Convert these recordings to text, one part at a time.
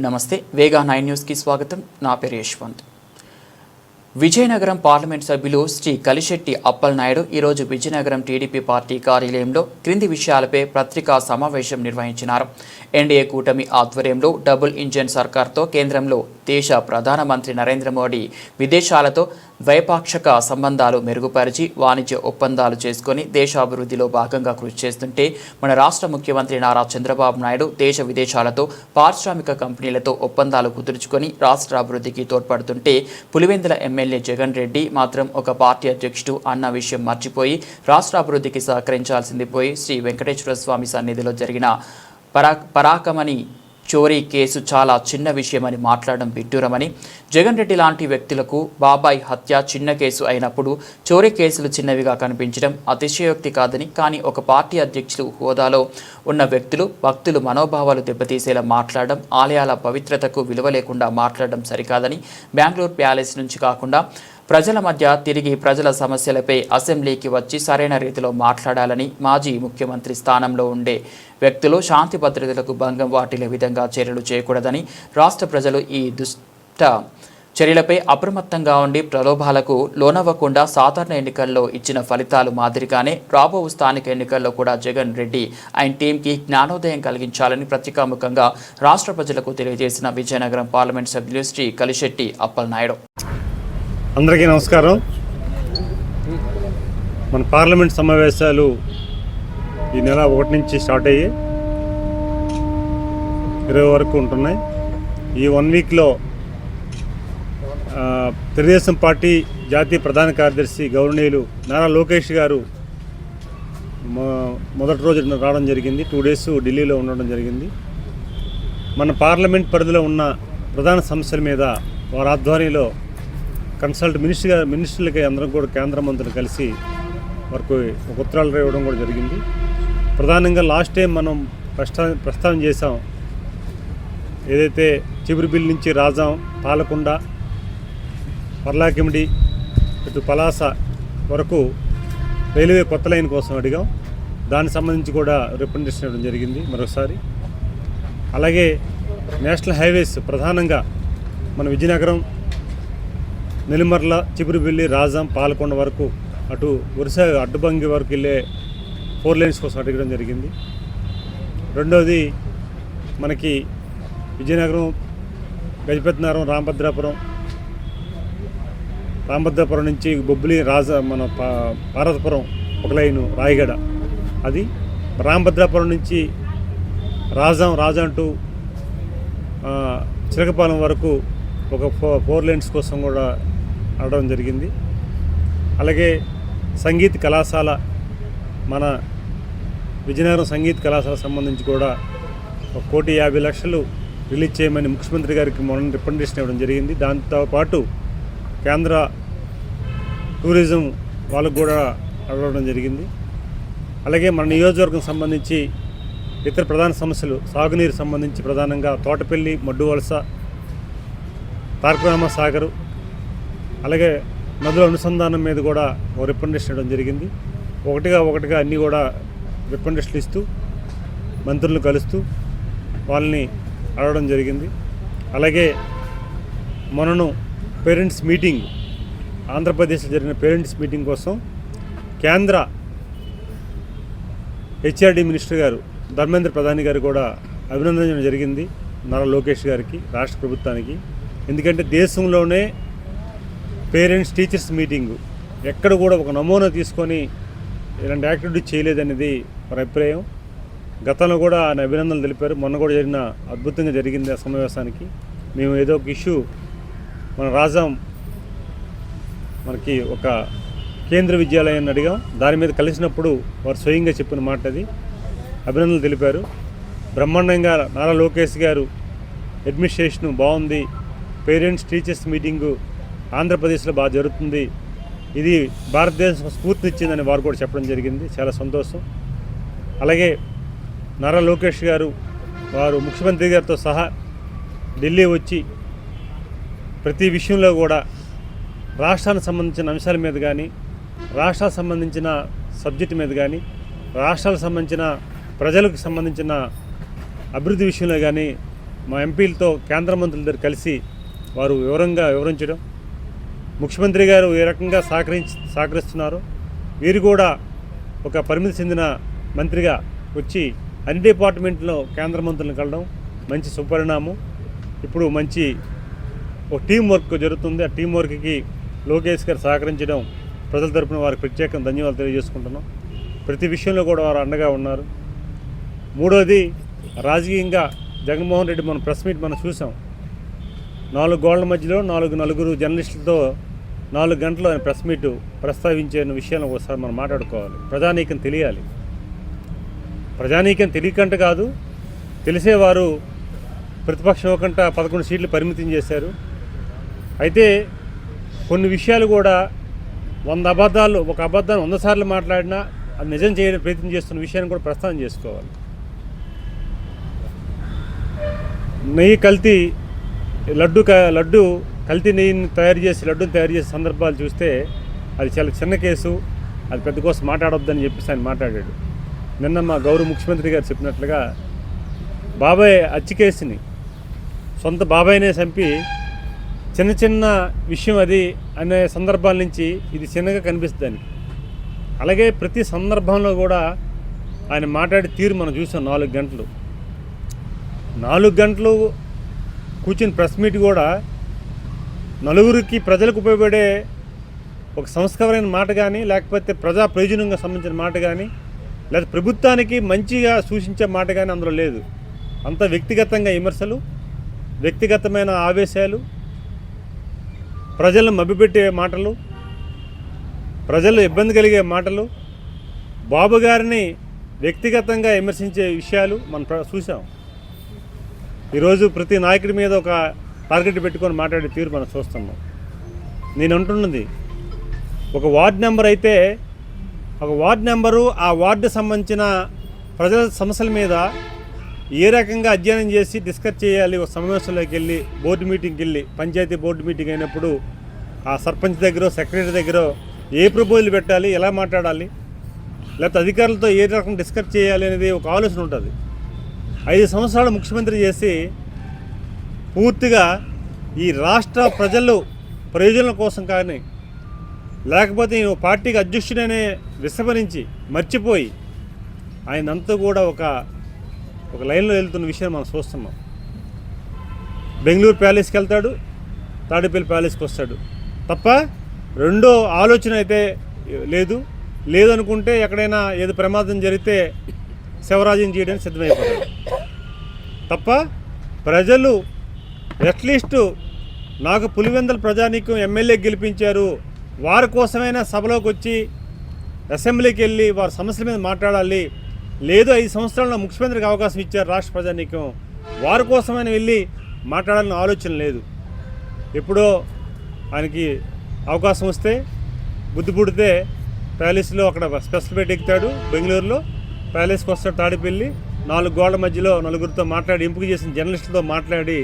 నమస్తే వేగా నైన్ న్యూస్కి స్వాగతం. నా పేరు యశ్వంత్. విజయనగరం పార్లమెంట్ సభ్యులు శ్రీ కలిశెట్టి అప్పలనాయుడు ఈరోజు విజయనగరం టీడీపీ పార్టీ కార్యాలయంలో క్రింది విషయాలపై పత్రికా సమావేశం నిర్వహించినారు. ఎన్డీఏ కూటమి ఆధ్వర్యంలో డబుల్ ఇంజన్ సర్కార్తో కేంద్రంలో దేశ ప్రధానమంత్రి నరేంద్ర మోడీ విదేశాలతో ద్వైపాక్షిక సంబంధాలు మెరుగుపరిచి వాణిజ్య ఒప్పందాలు చేసుకొని దేశాభివృద్ధిలో భాగంగా కృషి చేస్తుంటే మన రాష్ట్ర ముఖ్యమంత్రి నారా చంద్రబాబు నాయుడు దేశ విదేశాలతో పారిశ్రామిక కంపెనీలతో ఒప్పందాలు కుదుర్చుకొని రాష్ట్ర అభివృద్ధికి తోడ్పడుతుంటే పులివెందుల ఎమ్మెల్యే జగన్ రెడ్డి మాత్రం ఒక పార్టీ అధ్యక్షుడు అన్న విషయం మర్చిపోయి రాష్ట్ర అభివృద్ధికి సహకరించాల్సింది పోయి శ్రీ వెంకటేశ్వర స్వామి సన్నిధిలో జరిగిన పరా పరాకమని చోరీ కేసు చాలా చిన్న విషయమని మాట్లాడడం విడ్డూరమని జగన్ రెడ్డి లాంటి వ్యక్తులకు బాబాయ్ హత్య చిన్న కేసు అయినప్పుడు చోరీ కేసులు చిన్నవిగా కనిపించడం అతిశయోక్తి కాదని కానీ ఒక పార్టీ అధ్యక్షులు హోదాలో ఉన్న వ్యక్తులు భక్తులు మనోభావాలు దెబ్బతీసేలా మాట్లాడడం ఆలయాల పవిత్రతకు విలువ లేకుండా మాట్లాడడం సరికాదని బెంగళూరు ప్యాలెస్ నుంచి కాకుండా ప్రజల మధ్య తిరిగి ప్రజల సమస్యలపై అసెంబ్లీకి వచ్చి సరైన రీతిలో మాట్లాడాలని మాజీ ముఖ్యమంత్రి స్థానంలో ఉండే వ్యక్తులు శాంతి భద్రతలకు భంగం వాటిల్లే విధంగా చర్యలు చేయకూడదని రాష్ట్ర ప్రజలు ఈ దుష్ట చర్యలపై అప్రమత్తంగా ఉండి ప్రలోభాలకు లోనవ్వకుండా సాధారణ ఎన్నికల్లో ఇచ్చిన ఫలితాలు మాదిరిగానే రాబో స్థానిక ఎన్నికల్లో కూడా జగన్ రెడ్డి ఆయన టీంకి జ్ఞానోదయం కలిగించాలని పత్రికాముఖంగా రాష్ట్ర ప్రజలకు తెలియజేసిన విజయనగరం పార్లమెంట్ సభ్యులు శ్రీ కలిశెట్టి అప్పలనాయుడు. అందరికీ నమస్కారం. మన పార్లమెంట్ సమావేశాలు ఈ నెల ఒకటి నుంచి స్టార్ట్ అయ్యి ఇరవై వరకు ఉంటున్నాయి. ఈ వన్ వీక్లో తెలుగుదేశం పార్టీ జాతీయ ప్రధాన కార్యదర్శి గౌరవనీయులు నారా లోకేష్ గారు మొదటి రోజు రావడం జరిగింది. టూ డేస్ ఢిల్లీలో ఉండడం జరిగింది. మన పార్లమెంట్ పరిధిలో ఉన్న ప్రధాన సమస్యల మీద వారి ఆధ్వర్యంలో కన్సల్ట్ మినిస్టర్ మినిస్టర్లకి అందరం కూడా కేంద్ర మంత్రులు కలిసి వరకు ఒక ఉత్తరాలు ఇవ్వడం కూడా జరిగింది. ప్రధానంగా లాస్ట్ టైం మనం ప్రస్తా ప్రస్తావన చేసాం ఏదైతే చిబురుబిల్ నుంచి రాజాం పాలకొండ పర్లాకిమిడి ఇటు పలాస వరకు రైల్వే కొత్త లైన్ కోసం అడిగాం. దానికి సంబంధించి కూడా రిప్రజెంటేషన్ ఇవ్వడం జరిగింది మరొకసారి. అలాగే నేషనల్ హైవేస్ ప్రధానంగా మన విజయనగరం నెల్లిమర్ల చిపురుబిల్లి రాజాం పాలకొండ వరకు అటు వరుస అడ్డుబంగి వరకు వెళ్ళే ఫోర్ లైన్స్ కోసం అడగడం జరిగింది. రెండవది మనకి విజయనగరం గజపతినగరం రామభద్రాపురం రామభద్రాపురం నుంచి బొబ్బిలి రాజ మన పా- పార్వతపురం ఒక లైను రాయగడ. అది రామభద్రాపురం నుంచి రాజాం రాజా అంటూ చిరకపాలెం వరకు ఒక ఫోర్ లైన్స్ కోసం కూడా అడగడం జరిగింది. అలాగే సంగీత్ కళాశాల మన విజయనగరం సంగీత్ కళాశాల సంబంధించి కూడా ఒక కోటి యాభై లక్షలు రిలీజ్ చేయమని ముఖ్యమంత్రి గారికి మొన్న రికమెండేషన్ ఇవ్వడం జరిగింది. దాంతోపాటు కేంద్ర టూరిజం వాళ్ళకు కూడా అడగడం జరిగింది. అలాగే మన నియోజకవర్గం సంబంధించి ఇతర ప్రధాన సమస్యలు సాగునీరు సంబంధించి ప్రధానంగా తోటపల్లి మడ్డు వలస తారకరామ సాగరు అలాగే నదుల అనుసంధానం మీద కూడా ఒక రికమెండేషన్ ఇవ్వడం జరిగింది. ఒకటిగా ఒకటిగా అన్నీ కూడా రికమెండేషన్లు ఇస్తూ మంత్రులను కలుస్తూ వాళ్ళని అడగడం జరిగింది. అలాగే మనను పేరెంట్స్ మీటింగ్ ఆంధ్రప్రదేశ్లో జరిగిన పేరెంట్స్ మీటింగ్ కోసం కేంద్ర హెచ్ఆర్డి మినిస్టర్ గారు ధర్మేంద్ర ప్రధాని గారు కూడా అభినందించడం జరిగింది. నారా లోకేష్ గారికి రాష్ట్ర ప్రభుత్వానికి. ఎందుకంటే దేశంలోనే పేరెంట్స్ టీచర్స్ మీటింగు. ఎక్కడ కూడా ఒక నమూనా తీసుకొని ఇలాంటి యాక్టివిటీ చేయలేదనేది వారి అభిప్రాయం. గతంలో కూడా ఆయన అభినందనలు తెలిపారు. మొన్న కూడా జరిగిన అద్భుతంగా జరిగింది ఆ సమావేశానికి. మేము ఏదో ఒక ఇష్యూ మన రాజాం మనకి ఒక కేంద్ర విద్యాలయాన్ని అడిగాం. దాని మీద కలిసినప్పుడు వారు స్వయంగా చెప్పిన మాట అది. అభినందనలు తెలిపారు. బ్రహ్మాండంగా నారా లోకేష్ గారు అడ్మినిస్ట్రేషన్ బాగుంది. పేరెంట్స్ టీచర్స్ మీటింగు ఆంధ్రప్రదేశ్లో బాగా జరుగుతుంది. ఇది భారతదేశం స్ఫూర్తినిచ్చిందని వారు కూడా చెప్పడం జరిగింది. చాలా సంతోషం. అలాగే నారా లోకేష్ గారు వారు ముఖ్యమంత్రి గారితో సహా ఢిల్లీ వచ్చి ప్రతి విషయంలో కూడా రాష్ట్రానికి సంబంధించిన అంశాల మీద కానీ రాష్ట్రాలకు సంబంధించిన సబ్జెక్ట్ మీద కానీ రాష్ట్రాలకు సంబంధించిన ప్రజలకు సంబంధించిన అభివృద్ధి విషయంలో కానీ మా ఎంపీలతో కేంద్ర మంత్రుల దగ్గర కలిసి వారు వివరంగా వివరించడం ముఖ్యమంత్రి గారు ఏ రకంగా సహకరించి సహకరిస్తున్నారు? వీరు కూడా ఒక పరిమితి చెందిన మంత్రిగా వచ్చి అన్ని డిపార్ట్మెంట్లో కేంద్ర మంత్రులను కలడం మంచి సుపరిణామం. ఇప్పుడు మంచి ఒక టీం వర్క్ జరుగుతుంది. ఆ టీం వర్క్కి లోకేష్ గారు సహకరించడం ప్రజల తరపున వారికి ప్రత్యేకంగా ధన్యవాదాలు తెలియజేసుకుంటున్నాం. ప్రతి విషయంలో కూడా వారు అండగా ఉన్నారు. మూడోది రాజకీయంగా జగన్మోహన్ రెడ్డి మనం ప్రెస్ మీట్ మనం చూసాం. నాలుగు గోళ్ళ మధ్యలో నాలుగు నలుగురు జర్నలిస్టులతో నాలుగు గంటలు ఆయన ప్రెస్ మీట్ ప్రస్తావించే విషయాన్ని ఒకసారి మనం మాట్లాడుకోవాలి. ప్రజానీకం తెలియాలి. ప్రజానీకం తెలియకంట కాదు తెలిసేవారు ప్రతిపక్షం ఒకంట పదకొండు సీట్లు పరిమితం చేశారు. అయితే కొన్ని విషయాలు కూడా వంద అబద్ధాలు ఒక అబద్ధాన్ని వంద సార్లు మాట్లాడినా అది నిజం చేయడం ప్రయత్నం చేస్తున్న విషయాన్ని కూడా ప్రస్తావన చేసుకోవాలి. నెయ్యి కల్తీ లడ్డు క లడ్డు కల్తీ నెయ్యిని తయారు చేసి లడ్డూని తయారు చేసే సందర్భాలు చూస్తే అది చాలా చిన్న కేసు అది పెద్ద కోసం మాట్లాడొద్దని చెప్పేసి ఆయన మాట్లాడాడు. నిన్న మా గౌరవ ముఖ్యమంత్రి గారు చెప్పినట్లుగా బాబాయ్ అచ్చి కేసుని సొంత బాబాయ్నే చంపి చిన్న చిన్న విషయం అది అనే సందర్భాల నుంచి ఇది చిన్నగా కనిపిస్తుంది అలాగే ప్రతి సందర్భంలో కూడా ఆయన మాట్లాడే తీరు మనం చూసాం నాలుగు గంటలు. నాలుగు గంటలు కూర్చుని ప్రెస్ మీట్ కూడా నలుగురికి ప్రజలకు ఉపయోగపడే ఒక సంస్కారమైన మాట కానీ లేకపోతే ప్రజా ప్రయోజనంగా సంబంధించిన మాట కానీ లేదా ప్రభుత్వానికి మంచిగా సూచించే మాట కానీ అందులో లేదు. అంత వ్యక్తిగతంగా విమర్శలు వ్యక్తిగతమైన ఆవేశాలు ప్రజలను మభ్యపెట్టే మాటలు ప్రజలు ఇబ్బంది కలిగే మాటలు బాబు గారిని వ్యక్తిగతంగా విమర్శించే విషయాలు మనం చూసాం ఈరోజు ప్రతి నాయకుడి మీద ఒక టార్గెట్ పెట్టుకొని మాట్లాడే తీరు మనం చూస్తున్నాం నేను అంటున్నది ఒక వార్డ్ నెంబర్ అయితే ఒక వార్డ్ నెంబరు ఆ వార్డు సంబంధించిన ప్రజల సమస్యల మీద ఏ రకంగా అధ్యయనం చేసి డిస్కస్ చేయాలి ఒక సమావేశంలోకి వెళ్ళి బోర్డు మీటింగ్కి వెళ్ళి పంచాయతీ బోర్డు మీటింగ్ అయినప్పుడు ఆ సర్పంచ్ దగ్గర సెక్రటరీ దగ్గర ఏ ప్రపోజల్ పెట్టాలి ఎలా మాట్లాడాలి లేకపోతే అధికారులతో ఏ రకం డిస్కస్ చేయాలి అనేది ఒక ఆలోచన ఉంటుంది. ఐదు సంవత్సరాలు ముఖ్యమంత్రి చేసి పూర్తిగా ఈ రాష్ట్ర ప్రజలు ప్రయోజనం కోసం కానీ లేకపోతే ఈయన పార్టీకి అధ్యక్షుడనే విస్మరించి మర్చిపోయి ఆయనంతా కూడా ఒక ఒక లైన్లో వెళ్తున్న విషయం మనం చూస్తున్నాం. బెంగళూరు ప్యాలెస్కి వెళ్తాడు తాడేపల్లి ప్యాలెస్కి వస్తాడు. తప్ప రెండో ఆలోచన అయితే లేదు. లేదనుకుంటే ఎక్కడైనా ఏదో ప్రమాదం జరిగితే శివరాజ్యం చేయడానికి సిద్ధమైపోతాడు. తప్ప ప్రజలు అట్లీస్ట్ నాకు పులివెందల ప్రజానీకం ఎమ్మెల్యే గెలిపించారు. వారి కోసమైనా సభలోకి వచ్చి అసెంబ్లీకి వెళ్ళి వారి సమస్యల మీద మాట్లాడాలి. లేదు ఐదు సంవత్సరాల్లో ముఖ్యమంత్రికి అవకాశం ఇచ్చారు రాష్ట్ర ప్రజానీకం. వారి కోసమైనా వెళ్ళి మాట్లాడాలని ఆలోచన లేదు. ఎప్పుడో ఆయనకి అవకాశం వస్తే బుద్ధి పుడితే ప్యాలెస్లో అక్కడ స్పెషల్ బెడ్ ఎక్కుతాడు బెంగళూరులో. ప్యాలెస్కి వస్తాడు తాడిపెళ్ళి నాలుగు గోడల మధ్యలో నలుగురితో మాట్లాడి ఎంపిక చేసిన జర్నలిస్టులతో మాట్లాడి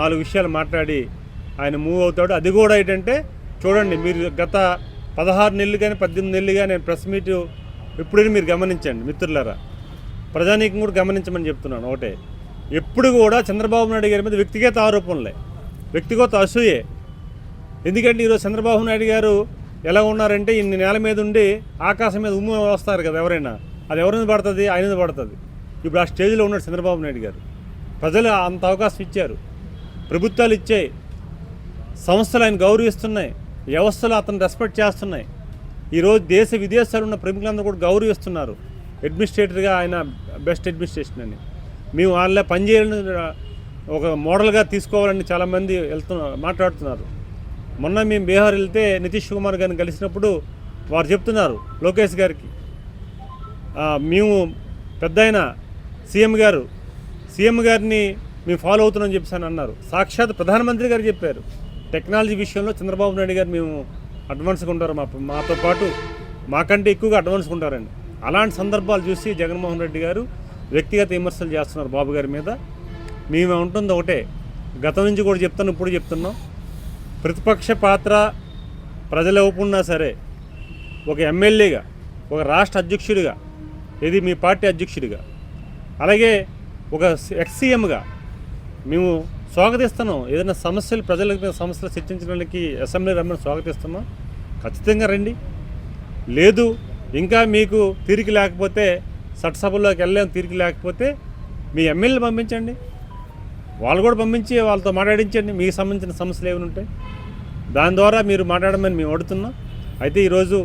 నాలుగు విషయాలు మాట్లాడి ఆయన మూవ్ అవుతాడు. అది కూడా ఏంటంటే చూడండి మీరు గత పదహారు నెలలు కానీ పద్దెనిమిది నెలలు కానీ ప్రెస్ మీట్ ఎప్పుడైనా మీరు గమనించండి మిత్రులారా. ప్రజానీకం కూడా గమనించమని చెప్తున్నాను ఒకటే. ఎప్పుడు కూడా చంద్రబాబు నాయుడు గారి మీద వ్యక్తిగత ఆరోపణలే వ్యక్తిగత అసూయే. ఎందుకంటే ఈరోజు చంద్రబాబు నాయుడు గారు ఎలా ఉన్నారంటే ఇన్ని నేల మీద ఉండి ఆకాశం మీద ఉమ్మ వస్తారు కదా ఎవరైనా. అది ఎవరి మీద పడుతుంది? ఆయన మీద పడుతుంది. ఇప్పుడు ఆ స్టేజ్లో ఉన్నాడు చంద్రబాబు నాయుడు గారు. ప్రజలు అంత అవకాశం ఇచ్చారు. ప్రభుత్వాలు ఇచ్చాయి సంస్థలు ఆయన గౌరవిస్తున్నాయి. వ్యవస్థలు అతను రెస్పెక్ట్ చేస్తున్నాయి. ఈరోజు దేశ విదేశాలు ఉన్న ప్రముఖులందరూ కూడా గౌరవిస్తున్నారు. అడ్మినిస్ట్రేటర్గా ఆయన బెస్ట్ అడ్మినిస్ట్రేషన్ అని. మేము వాళ్ళ పనిచేయాలని ఒక మోడల్గా తీసుకోవాలని చాలామంది వెళ్తున్న మాట్లాడుతున్నారు. మొన్న మేము బీహార్ వెళ్తే నితీష్ కుమార్ గారిని కలిసినప్పుడు వారు చెప్తున్నారు లోకేష్ గారికి. మేము పెద్ద ఆయన సీఎం గారు. సీఎం గారిని మేము ఫాలో అవుతున్నాం చెప్పేసి అని అన్నారు. సాక్షాత్ ప్రధానమంత్రి గారు చెప్పారు. టెక్నాలజీ విషయంలో చంద్రబాబు నాయుడు గారు మేము అడ్వాన్స్గా ఉంటారు. మా మాతో పాటు మాకంటే ఎక్కువగా అడ్వాన్స్గా ఉంటారండి. అలాంటి సందర్భాలు చూసి జగన్మోహన్ రెడ్డి గారు వ్యక్తిగత విమర్శలు చేస్తున్నారు బాబు గారి మీద. మేము ఉంటుంది ఒకటే. గతం నుంచి కూడా చెప్తాను ఇప్పుడు చెప్తున్నాం. ప్రతిపక్ష పాత్ర ప్రజలు ఇవ్వకుండా సరే ఒక ఎమ్మెల్యేగా ఒక రాష్ట్ర అధ్యక్షుడిగా ఇది మీ పార్టీ అధ్యక్షుడిగా అలాగే ఒక ఎక్స్సీఎంగా మేము స్వాగతిస్తున్నాం. ఏదైనా సమస్యలు ప్రజలకు సమస్యలు చర్చించడానికి అసెంబ్లీ రమ్మని స్వాగతిస్తున్నాం. ఖచ్చితంగా రండి. లేదు ఇంకా మీకు తీరిక లేకపోతే చట్టసభలోకి వెళ్ళలేం తీరిక లేకపోతే మీ ఎమ్మెల్యే పంపించండి. వాళ్ళు కూడా పంపించి వాళ్ళతో మాట్లాడించండి. మీకు సంబంధించిన సమస్యలు ఏమైనా ఉంటాయి దాని ద్వారా మీరు మాట్లాడమని మేము అడుగుతున్నాం. అయితే ఈరోజు